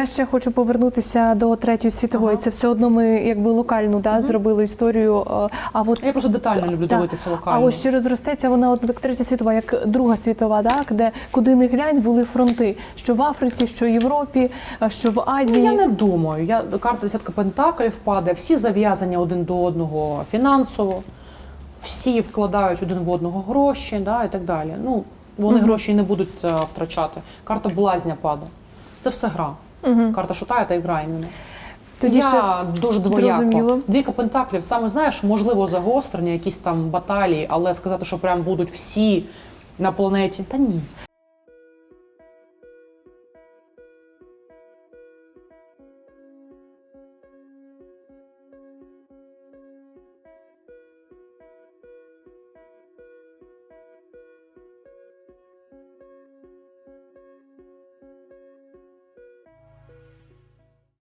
Я ще хочу повернутися до третьої світової. Це все одно ми якби локальну да, зробили історію. е, А от Я просто детально люблю Да. дивитися А локально. ось чи розростеться вона от як третя світова, як Друга світова, так де куди не глянь були фронти, що в Африці, що в Європі, що в Ну, Азії. я не думаю. Я карта десятка пентаклів падає, всі зав'язані один до одного фінансово, всі вкладають один в одного гроші, да, і так далі. Ну, вони гроші не будуть е, втрачати. Карта блазня падає. Це все гра. Карта шутає та і грає іменно. Тоді я ще дуже двояко. зрозуміло. Двійка пентаклів, саме знаєш, можливо, загострення, якісь там баталії, але сказати, що прям будуть всі на планеті, та ні.